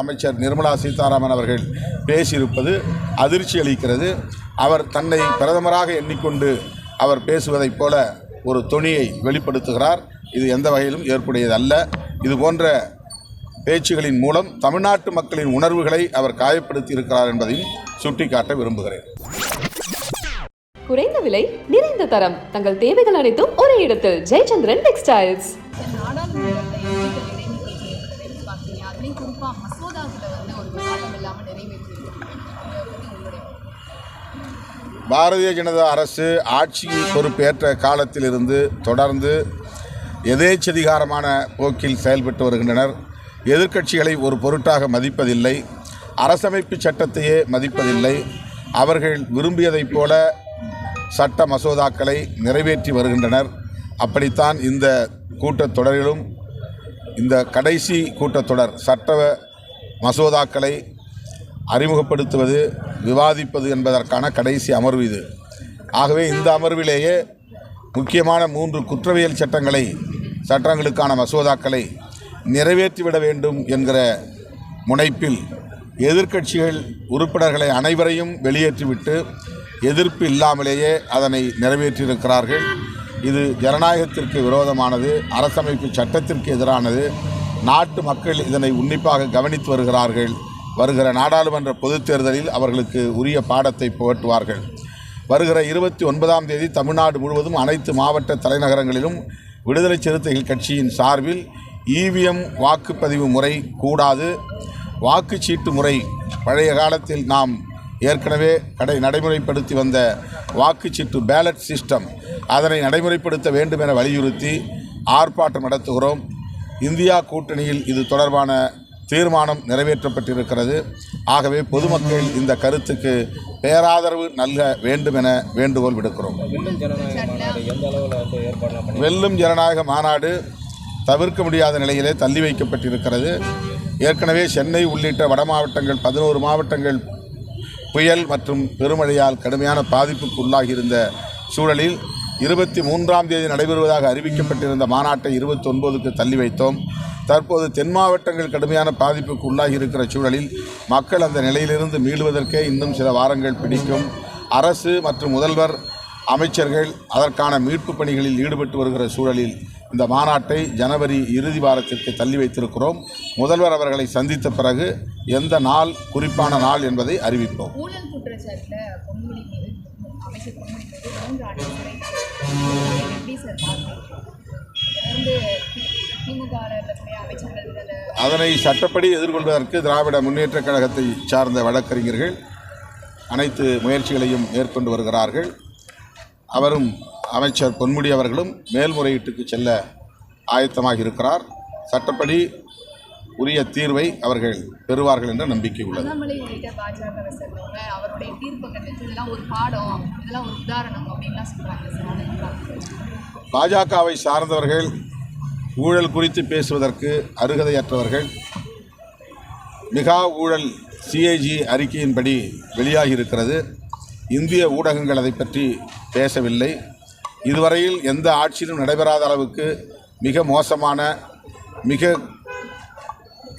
அமைச்சர் நிர்மலா சீதாராமன் அவர்கள் பேசியிருப்பது அதிர்ச்சி அளிக்கிறது. அவர் தன்னை பிரதமராக எண்ணிக்கொண்டு அவர் பேசுவதைப் போல ஒரு துணியை வெளிப்படுத்துகிறார். இது எந்த வகையிலும் ஏற்புடையதல்ல. இது போன்ற பேச்சுகளின் மூலம் தமிழ்நாட்டு மக்களின் உணர்வுகளை அவர் காயப்படுத்தி இருக்கிறார் என்பதையும் சுட்டிக்காட்ட விரும்புகிறேன். குறைந்த விலை நிறைந்த தரம். தங்கள் தேவைகள் அனைத்தும் ஒரே இடத்தில். ஜெயச்சந்திரன் டெக்ஸ்டைல்ஸ். வந்து ஒரு விவாதம் இல்லாமல் பாரதிய ஜனதா அரசு ஆட்சி பொறுப்பேற்ற காலத்திலிருந்து தொடர்ந்து எதேச்சதிகாரமான போக்கில் செயல்பட்டு வருகின்றனர். எதிர்க்கட்சிகளை ஒரு பொருட்டாக மதிப்பதில்லை. அரசமைப்பு சட்டத்தையே மதிப்பதில்லை. அவர்கள் விரும்பியதைப் போல சட்ட மசோதாக்களை நிறைவேற்றி வருகின்றனர். அப்படித்தான் இந்த கூட்டத்தொடரிலும் இந்த கடைசி கூட்டத்தொடர் சட்ட மசோதாக்களை அறிமுகப்படுத்துவது விவாதிப்பது என்பதற்கான கடைசி அமர்வு இது. ஆகவே இந்த அமர்விலேயே முக்கியமான மூன்று குற்றவியல் சட்டங்களை சட்டங்களுக்கான மசோதாக்களை நிறைவேற்றிவிட வேண்டும் என்கிற முனைப்பில் எதிர்க்கட்சிகள் உறுப்பினர்களை அனைவரையும் வெளியேற்றிவிட்டு எதிர்ப்பு இல்லாமலேயே அதனை நிறைவேற்றியிருக்கிறார்கள். இது ஜனநாயகத்திற்கு விரோதமானது அரசமைப்பு சட்டத்திற்கு எதிரானது. நாட்டு மக்கள் இதனை உன்னிப்பாக கவனித்து வருகிறார்கள். வருகிற நாடாளுமன்ற பொதுத் தேர்தலில் அவர்களுக்கு உரிய பாடத்தை புகட்டுவார்கள். வருகிற இருபத்தி ஒன்பதாம் தேதி தமிழ்நாடு முழுவதும் அனைத்து மாவட்ட தலைநகரங்களிலும் விடுதலை சிறுத்தைகள் கட்சியின் சார்பில் இவிஎம் வாக்குப்பதிவு முறை கூடாது. வாக்குச்சீட்டு முறை பழைய காலத்தில் நாம் ஏற்கனவே கடை நடைமுறைப்படுத்தி வந்த வாக்குச்சீட்டு பேலட் சிஸ்டம் அதனை நடைமுறைப்படுத்த வேண்டும் என வலியுறுத்தி ஆர்ப்பாட்டம் நடத்துகிறோம். இந்தியா கூட்டணியில் இது தொடர்பான தீர்மானம் நிறைவேற்றப்பட்டிருக்கிறது. ஆகவே பொதுமக்கள் இந்த கருத்துக்கு பேராதரவு நல்க வேண்டும் என வேண்டுகோள் விடுக்கிறோம். வெல்லும் ஜனநாயக மாநாடு தவிர்க்க முடியாத நிலையிலே தள்ளி வைக்கப்பட்டிருக்கிறது. ஏற்கனவே சென்னை உள்ளிட்ட வட மாவட்டங்கள் பதினோரு மாவட்டங்கள் புயல் மற்றும் பெருமழையால் கடுமையான பாதிப்புக்கு உள்ளாகியிருந்த சூழலில் இருபத்தி மூன்றாம் தேதி நடைபெறுவதாக அறிவிக்கப்பட்டிருந்த மாநாட்டை இருபத்தி ஒன்பதுக்கு தள்ளி வைத்தோம். தற்போது தென் மாவட்டங்கள் கடுமையான பாதிப்புக்கு உள்ளாகி இருக்கிற சூழலில் மக்கள் அந்த நிலையிலிருந்து மீளுவதற்கே இன்னும் சில வாரங்கள் பிடிக்கும். அரசு மற்றும் முதல்வர் அமைச்சர்கள் அதற்கான மீட்பு பணிகளில் ஈடுபட்டு வருகிற சூழலில் இந்த மாநாட்டை ஜனவரி இறுதி வாரத்திற்கு தள்ளி வைத்திருக்கிறோம். முதல்வர் அவர்களை சந்தித்த பிறகு எந்த நாள் குறிப்பான நாள் என்பதை அறிவிப்போம். ஊழல் மூன்று ஆண்டு சிறை எப்படி சார் பார்க்குறீங்க திமுக அதனை சட்டப்படி எதிர்கொள்வதற்கு திராவிட முன்னேற்றக் கழகத்தை சார்ந்த வழக்கறிஞர்கள் அனைத்து முயற்சிகளையும் மேற்கொண்டு வருகிறார்கள். அவரும் அமைச்சர் பொன்முடி அவர்களும் மேல்முறையீட்டுக்கு செல்ல ஆயத்தமாக இருக்கிறார் சட்டப்படி உரிய தீர்வை அவர்கள் பெறுவார்கள் என்ற நம்பிக்கை உள்ளது. பாஜகவை சார்ந்தவர்கள் ஊழல் குறித்து பேசுவதற்கு அருகதையற்றவர்கள். மிகா ஊழல் சிஏஜி அறிக்கையின்படி வெளியாகி இருக்கிறது இந்திய ஊடகங்கள் அதை பற்றி பேசவில்லை. இதுவரையில் எந்த ஆட்சியிலும் நடைபெறாத அளவுக்கு மிக மோசமான மிக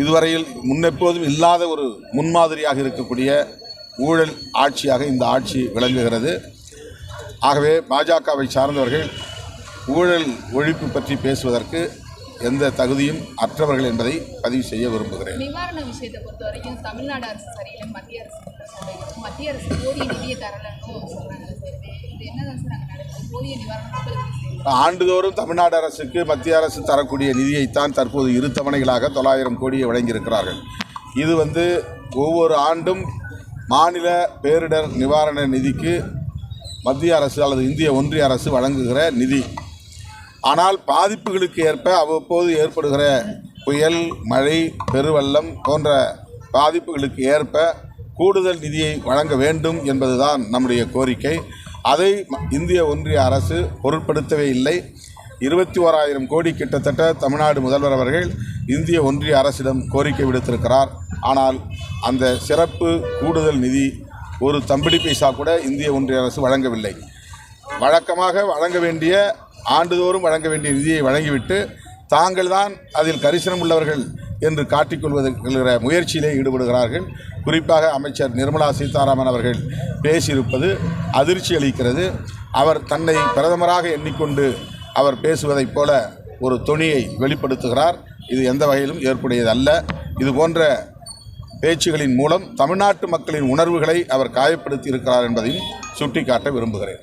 இதுவரையில் முன்னெப்போதும் இல்லாத ஒரு முன்மாதிரியாக இருக்கக்கூடிய ஊழல் ஆட்சியாக இந்த ஆட்சி விளங்குகிறது. ஆகவே பாஜகவை சார்ந்தவர்கள் ஊழல் ஒழிப்பு பற்றி பேசுவதற்கு எந்த தகுதியும் அற்றவர்கள் என்பதை பதிவு செய்ய விரும்புகிறேன். நிவாரண விஷயத்தை பொறுத்த வரைக்கும் தமிழ்நாடு அரசு சரியில்லைன்னு மத்திய அரசு. மத்திய அரசு போதிய நிதியை தரலன்னு சொல்றாங்க. சார் இது இது என்னதான் சார் அங்கே நடக்குது. போதிய நிவாரணம் மக்களுக்கு செய்யல ஆண்டுதோறும் தமிழ்நாடு அரசுக்கு மத்திய அரசு தரக்கூடிய நிதியைத்தான் தற்போது இரு தவணைகளாக தொள்ளாயிரம் கோடியை வழங்கியிருக்கிறார்கள். இது வந்து ஒவ்வொரு ஆண்டும் மாநில பேரிடர் நிவாரண நிதிக்கு மத்திய அரசு அல்லது இந்திய ஒன்றிய அரசு வழங்குகிற நிதி. ஆனால் பாதிப்புகளுக்கு ஏற்ப அவ்வப்போது ஏற்படுகிற புயல் மழை பெருவெள்ளம் போன்ற பாதிப்புகளுக்கு ஏற்ப கூடுதல் நிதியை வழங்க வேண்டும் என்பதுதான் நம்முடைய கோரிக்கை. அதை இந்திய ஒன்றிய அரசு பொருட்படுத்தவே இல்லை. இருபத்தி ஓராயிரம் கோடி கிட்டத்தட்ட தமிழ்நாடு முதல்வர் அவர்கள் இந்திய ஒன்றிய அரசிடம் கோரிக்கை விடுத்திருக்கிறார். ஆனால் அந்த சிறப்பு கூடுதல் நிதி ஒரு தம்பிடி பைசா கூட இந்திய ஒன்றிய அரசு வழங்கவில்லை. வழக்கமாக வழங்க வேண்டிய ஆண்டுதோறும் வழங்க வேண்டிய நிதியை வழங்கிவிட்டு தாங்கள் தான் அதில் கரிசனம் உள்ளவர்கள் என்று காட்டிக்கொள்வதற்கிற முயற்சியிலே ஈடுபடுகிறார்கள். குறிப்பாக அமைச்சர் நிர்மலா சீதாராமன் அவர்கள் பேசியிருப்பது அதிர்ச்சி அளிக்கிறது. அவர் தன்னை பிரதமராக எண்ணிக்கொண்டு அவர் பேசுவதைப் போல ஒரு தொனியை வெளிப்படுத்துகிறார். இது எந்த வகையிலும் ஏற்புடையதல்ல. இது போன்ற பேச்சுகளின் மூலம் தமிழ்நாட்டு மக்களின் உணர்வுகளை அவர் காயப்படுத்தி இருக்கிறார் என்பதையும் சுட்டிக்காட்ட விரும்புகிறேன்.